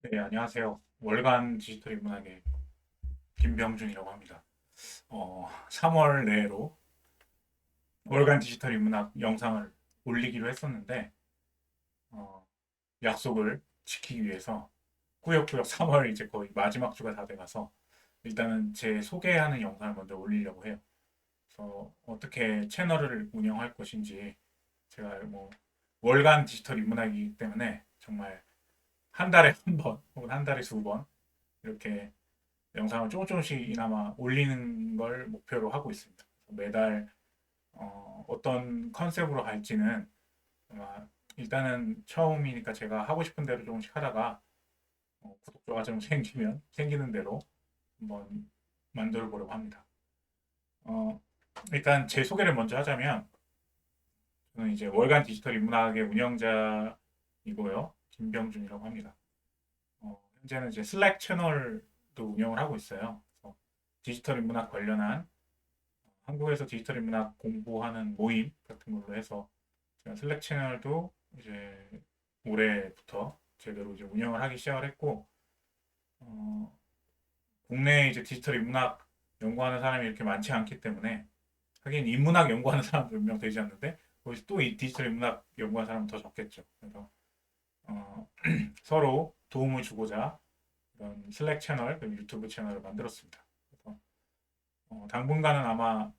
네, 안녕하세요. 월간 디지털 인문학의 김병준이라고 합니다. 어, 3월 내로 월간 디지털 인문학 영상을 올리기로 했었는데, 어, 약속을 지키기 위해서 꾸역꾸역 3월 이제 거의 마지막 주가 다 돼가서 일단은 제 소개하는 영상을 먼저 올리려고 해요. 그래서 어떻게 채널을 운영할 것인지 제가 뭐 월간 디지털 인문학이기 때문에 정말 한 달에 한 번 혹은 한 달에 두 번 이렇게 영상을 조금 조금씩이나마 올리는 걸 목표로 하고 있습니다. 매달 어, 어떤 컨셉으로 갈지는 일단은 처음이니까 제가 하고 싶은 대로 조금씩 하다가 어, 구독자가 좀 생기면 생기는 대로 한번 만들어 보려고 합니다. 어, 일단 제 소개를 먼저 하자면 저는 이제 월간 디지털 인문학의 운영자이고요. 김병준이라고 합니다. 어, 현재는 이제 슬랙 채널도 운영을 하고 있어요. 디지털 인문학 관련한 한국에서 디지털 인문학 공부하는 모임 같은 걸로 해서 제가 슬랙 채널도 이제 올해부터 제대로 이제 운영을 하기 시작을 했고, 어, 국내에 이제 디지털 인문학 연구하는 사람이 이렇게 많지 않기 때문에 하긴 인문학 연구하는 사람도 몇명 되지 않는데 거기서 또 이 디지털 인문학 연구하는 사람은 더 적겠죠. 그래서 어, 서로 도움을 주고자 이런 슬랙 채널, 유튜브 채널을 만들었습니다. 그래서 어, 당분간은 아마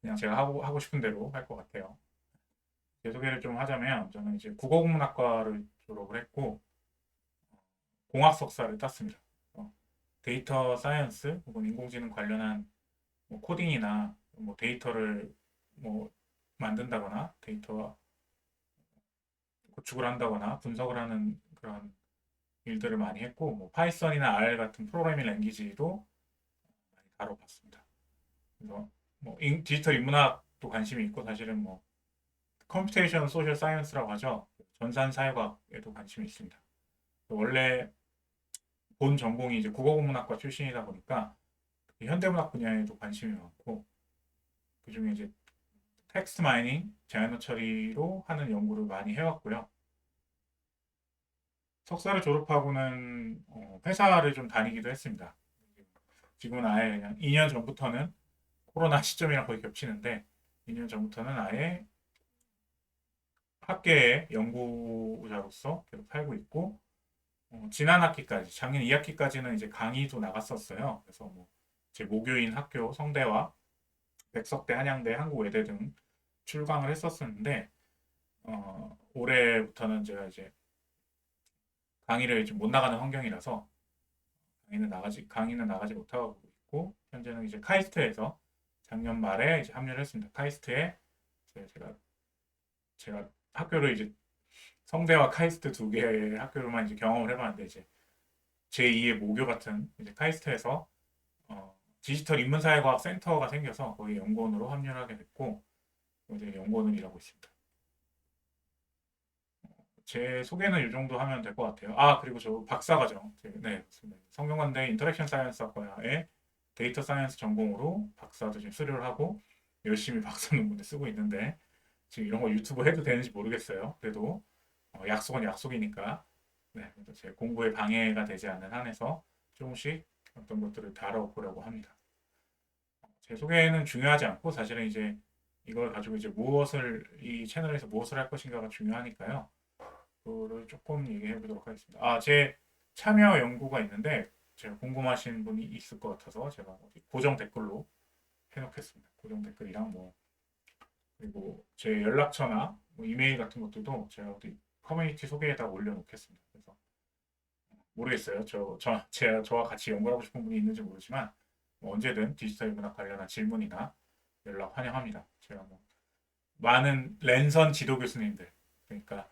그냥 제가 하고, 하고 싶은 대로 할 것 같아요. 제 소개를 좀 하자면 저는 이제 국어국문학과를 졸업을 했고 어, 공학 석사를 땄습니다. 어, 데이터 사이언스 혹은 인공지능 관련한 뭐 코딩이나 뭐 데이터를 뭐 만든다거나 데이터 구축을 한다거나 분석을 하는 그런 일들을 많이 했고 뭐 파이썬이나 R 같은 프로그래밍 랭귀지도 많이 다뤄봤습니다. 그래서 뭐 인- 디지털 인문학도 관심이 있고 사실은 뭐 컴퓨테이션 소셜 사이언스라고 하죠. 전산 사회과학에도 관심이 있습니다. 원래 본 전공이 이제 국어국문학과 출신이다 보니까 현대문학 분야에도 관심이 많고 그중에 이제 텍스트 마이닝, 제한어 처리로 하는 연구를 많이 해왔고요. 석사를 졸업하고는 어, 회사를 좀 다니기도 했습니다. 지금은 아예 그냥 2년 전부터는 코로나 시점이랑 거의 겹치는데 2년 전부터는 아예 학계의 연구자로서 계속 살고 있고 어, 지난 학기까지 작년 2학기까지는 이제 강의도 나갔었어요. 그래서 뭐 제 모교인 학교 성대와 백석대, 한양대, 한국외대 등 출강을 했었었는데 어, 올해부터는 제가 이제 강의를 좀못 나가는 환경이라서 강의는 나가지 강의는 나가지 못하고 있고 현재는 이제 카이스트에서 작년 말에 이제 합류를 했습니다. 카이스트에 이제 제가 제가 학교를 이제 성대와 카이스트 두 개의 학교로만 이제 경험을 해봤는데 이제 제2의 모교 같은 이제 카이스트에서 어, 디지털 인문사회과학 센터가 생겨서 거기 연구원으로 합류를 하게 됐고 이제 연구원을 일하고 있습니다. 제 소개는 이 정도 하면 될 것 같아요. 아, 그리고 저 박사과정. 제- 네. 성균관대 인터랙션 사이언스 학과의 데이터 사이언스 전공으로 박사도 지금 수료를 하고 열심히 박사 논문을 쓰고 있는데 지금 이런 거 유튜브 해도 되는지 모르겠어요. 그래도 어, 약속은 약속이니까 네, 제 공부에 방해가 되지 않는 한에서 조금씩 어떤 것들을 다뤄보려고 합니다. 제 소개는 중요하지 않고 사실은 이제 이걸 가지고 이제 무엇을 이 채널에서 무엇을 할 것인가가 중요하니까요. 그거를 조금 얘기해 보도록 하겠습니다. 아, 제 참여 연구가 있는데 제가 궁금하신 분이 있을 것 같아서 제가 고정 댓글로 해놓겠습니다. 고정 댓글이랑 뭐 그리고 제 연락처나 뭐 이메일 같은 것들도 제가 어디 커뮤니티 소개에다 올려놓겠습니다. 그래서 모르겠어요. 저, 저, 제가 저와 같이 연구하고 싶은 분이 있는지 모르지만 뭐 언제든 디지털 문학 관련한 질문이나 연락 환영합니다. 제가 뭐 많은 랜선 지도 교수님들 그러니까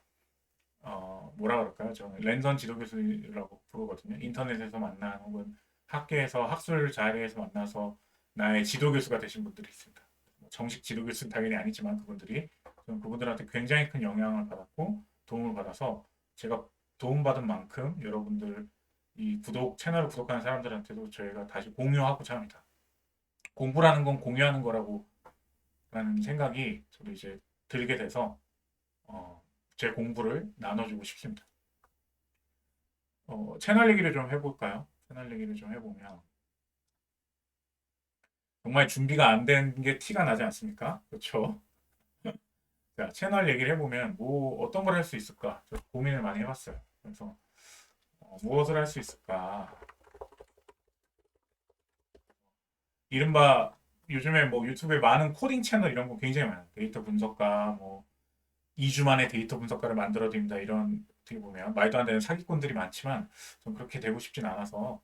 어 뭐라 그럴까요? 저는 랜선 지도 교수라고 부르거든요. 인터넷에서 만난 혹은 학계에서 학술 자리에서 만나서 나의 지도 교수가 되신 분들이 있습니다. 뭐 정식 지도 교수는 당연히 아니지만 그분들이 그분들한테 굉장히 큰 영향을 받았고 도움을 받아서 제가 도움받은 만큼 여러분들 이 구독 채널을 구독하는 사람들한테도 저희가 다시 공유하고자 합니다. 공부라는 건 공유하는 거라고 라는 생각이 저도 이제 들게 돼서 어, 제 공부를 나눠주고 싶습니다. 어, 채널 얘기를 좀 해볼까요? 채널 얘기를 좀 해보면 정말 준비가 안 된 게 티가 나지 않습니까? 그렇죠? 자, 채널 얘기를 해보면 뭐 어떤 걸 할 수 있을까? 저 고민을 많이 해봤어요. 그래서 어, 무엇을 할 수 있을까? 이른바 요즘에 뭐 유튜브에 많은 코딩 채널 이런 거 굉장히 많아요. 데이터 분석가, 뭐 2주 만에 데이터 분석가를 만들어 드립니다. 이런 어떻게 보면 말도 안 되는 사기꾼들이 많지만 전 그렇게 되고 싶진 않아서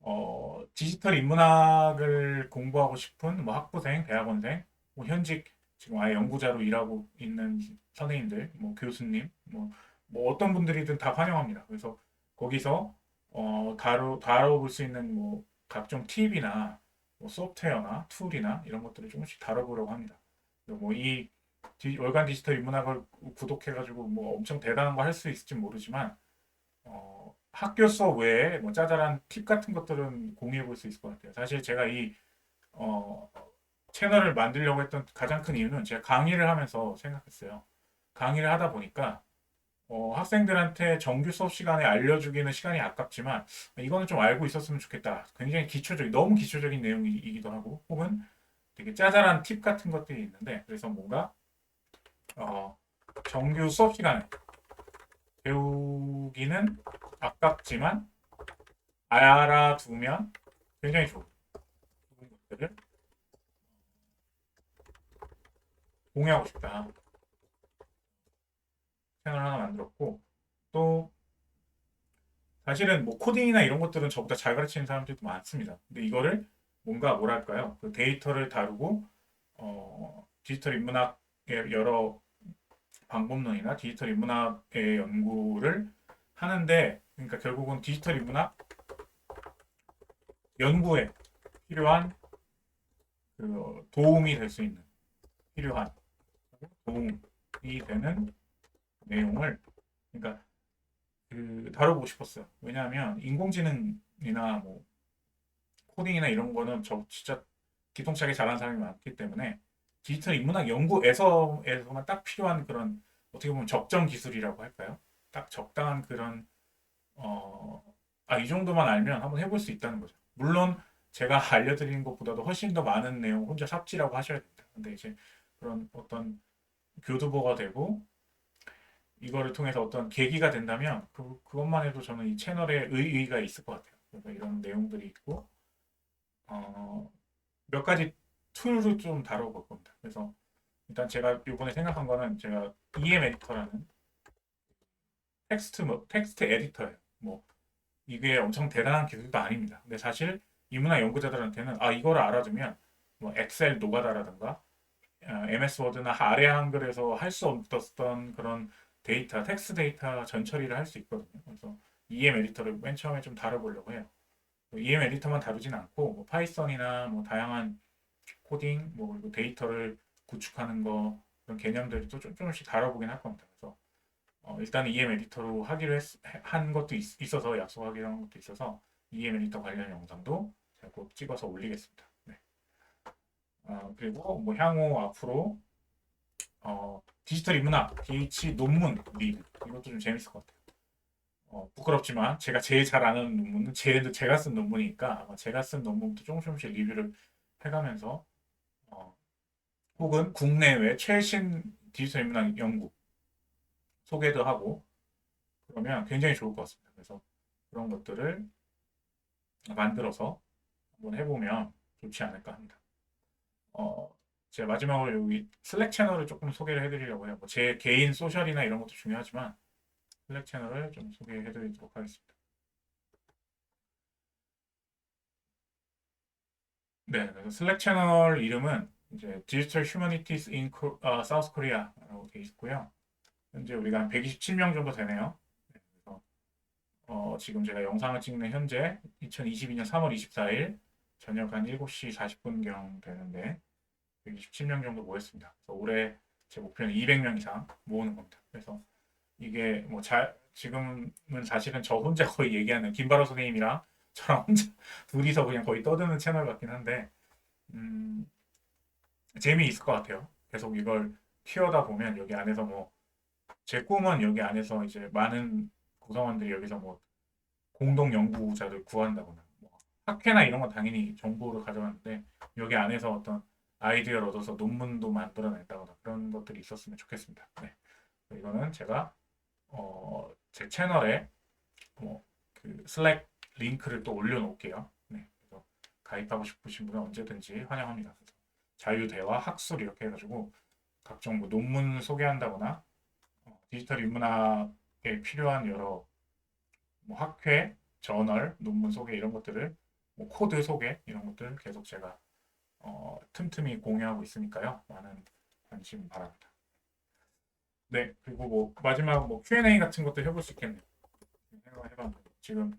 어, 디지털 인문학을 공부하고 싶은 뭐 학부생, 대학원생, 뭐 현직 지금 아예 연구자로 일하고 있는 선생님들, 뭐 교수님, 뭐, 뭐 어떤 분들이든 다 환영합니다. 그래서 거기서 어, 다루, 다뤄볼 수 있는 뭐 각종 팁이나 뭐 소프트웨어나 툴이나 이런 것들을 조금씩 다뤄보려고 합니다. 뭐이 월간 디지털 인문학을 구독해가지고 뭐 엄청 대단한 거 할 수 있을지 모르지만 어, 학교 수업 외에 뭐 짜잘한 팁 같은 것들은 공유해 볼 수 있을 것 같아요. 사실 제가 이 어, 채널을 만들려고 했던 가장 큰 이유는 제가 강의를 하면서 생각했어요. 강의를 하다 보니까 어, 학생들한테 정규 수업 시간에 알려주기는 시간이 아깝지만 이거는 좀 알고 있었으면 좋겠다. 굉장히 기초적인, 너무 기초적인 내용이기도 하고 혹은 되게 짜잘한 팁 같은 것들이 있는데 그래서 뭔가 어, 정규 수업 시간에 배우기는 아깝지만 알아두면 굉장히 좋은 것들을 공유하고 싶다. 채널 하나 만들었고 또 사실은 뭐 코딩이나 이런 것들은 저보다 잘 가르치는 사람들도 많습니다. 근데 이거를 뭔가 뭐랄까요? 그 데이터를 다루고 어, 디지털 인문학의 여러 방법론이나 디지털 인문학의 연구를 하는데 그러니까 결국은 디지털 인문학 연구에 필요한 그 도움이 될 수 있는 필요한 도움이 되는 내용을 그러니까 그 다뤄보고 싶었어요. 왜냐하면 인공지능이나 뭐 코딩이나 이런 거는 저 진짜 기똥차게 잘하는 사람이 많기 때문에 디지털 인문학 연구에서에서만 딱 필요한 그런 어떻게 보면 적정 기술이라고 할까요? 딱 적당한 그런 어, 아, 이 정도만 알면 한번 해볼 수 있다는 거죠. 물론 제가 알려드리는 것보다도 훨씬 더 많은 내용 혼자 삽질하고 하셔야 됩니다. 근데 이제 그런 어떤 교두보가 되고 이거를 통해서 어떤 계기가 된다면 그, 그것만 해도 저는 이 채널에 의의가 있을 것 같아요. 그래서 이런 내용들이 있고 어, 몇 가지 툴을 좀 다뤄볼 겁니다. 그래서 일단 제가 이번에 생각한 거는 제가 EM 에디터라는 텍스트 뭐 텍스트 에디터예요. 뭐 이게 엄청 대단한 기술도 아닙니다. 근데 사실 인문학 연구자들한테는 아 이거를 알아두면 뭐 엑셀 노가다라든가 어, MS 워드나 아래 한글에서 할 수 없었던 그런 데이터, 텍스트 데이터 전처리를 할 수 있거든요. 그래서 EM 에디터를 맨 처음에 좀 다뤄보려고 해요. EM 에디터만 다루진 않고 뭐 파이썬이나 뭐 다양한 코딩, 뭐 데이터를 구축하는 거 그런 개념들도 좀 조금씩 다뤄보긴 할 겁니다. 그래서 어, 일단 EM 에디터로 하기로 했, 한 것도 있, 어서 약속하기로 한 것도 있어서 EM 에디터 관련 영상도 제가 꼭 찍어서 올리겠습니다. 네. 어, 그리고 뭐 향후 앞으로 어, 디지털 인문학 DH 논문 리뷰 이것도 좀 재밌을 것 같아요. 어, 부끄럽지만 제가 제일 잘 아는 논문은 제, 제가 쓴 논문이니까 제가 쓴 논문도 조금씩 조금씩 리뷰를 해가면서 어, 혹은 국내외 최신 디지털 인문학 연구 소개도 하고 그러면 굉장히 좋을 것 같습니다. 그래서 그런 것들을 만들어서 한번 해보면 좋지 않을까 합니다. 어, 제가 마지막으로 여기 슬랙 채널을 조금 소개를 해드리려고 해요. 뭐 제 개인 소셜이나 이런 것도 중요하지만 슬랙 채널을 좀 소개해드리도록 하겠습니다. 네, 그래서 슬랙 채널 이름은 이제 디지털 휴머니티스 인 사우스 코리아라고 되어 있고요. 현재 우리가 한 127명 정도 되네요. 네, 그래서 어, 지금 제가 영상을 찍는 현재 2022년 3월 24일 저녁 한 7시 40분경 되는데 127명 정도 모였습니다. 그래서 올해 제 목표는 200명 이상 모으는 겁니다. 그래서 이게 뭐 잘 지금은 사실은 저 혼자 거의 얘기하는 김바로 선생님이랑 저랑 혼자 둘이서 그냥 거의 떠드는 채널 같긴 한데 음, 재미있을 것 같아요. 계속 이걸 키워다 보면 여기 안에서 뭐 제 꿈은 여기 안에서 이제 많은 구성원들이 여기서 뭐 공동 연구자들 구한다거나 뭐 학회나 이런 건 당연히 정보를 가져갔는데 여기 안에서 어떤 아이디어를 얻어서 논문도 만들어냈다거나 그런 것들이 있었으면 좋겠습니다. 네. 이거는 제가 어, 제 채널에 뭐 그 슬랙 링크를 또 올려놓을게요. 네. 그래서 가입하고 싶으신 분은 언제든지 환영합니다. 그래서 자유 대화, 학술 이렇게 해가지고 각종 뭐 논문 소개한다거나 어, 디지털 인문학에 필요한 여러 뭐 학회, 저널, 논문 소개 이런 것들을 뭐 코드 소개 이런 것들 계속 제가 어, 틈틈이 공유하고 있으니까요. 많은 관심 바랍니다. 네, 그리고 뭐 마지막 뭐 Q&A 같은 것도 해볼 수 있겠네요. 해봤는데 지금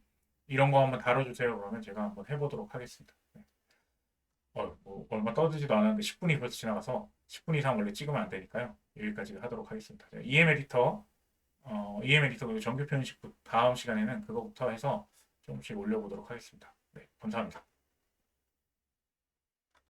이런 거 한번 다뤄주세요. 그러면 제가 한번 해보도록 하겠습니다. 네. 어, 뭐 얼마 떠들지도 않았는데 10분이 벌써 지나가서 10분 이상 원래 찍으면 안 되니까요. 여기까지 하도록 하겠습니다. EM 에디터, 어, EM 에디터 그리고 정규 편집 다음 시간에는 그거부터 해서 조금씩 올려보도록 하겠습니다. 네, 감사합니다.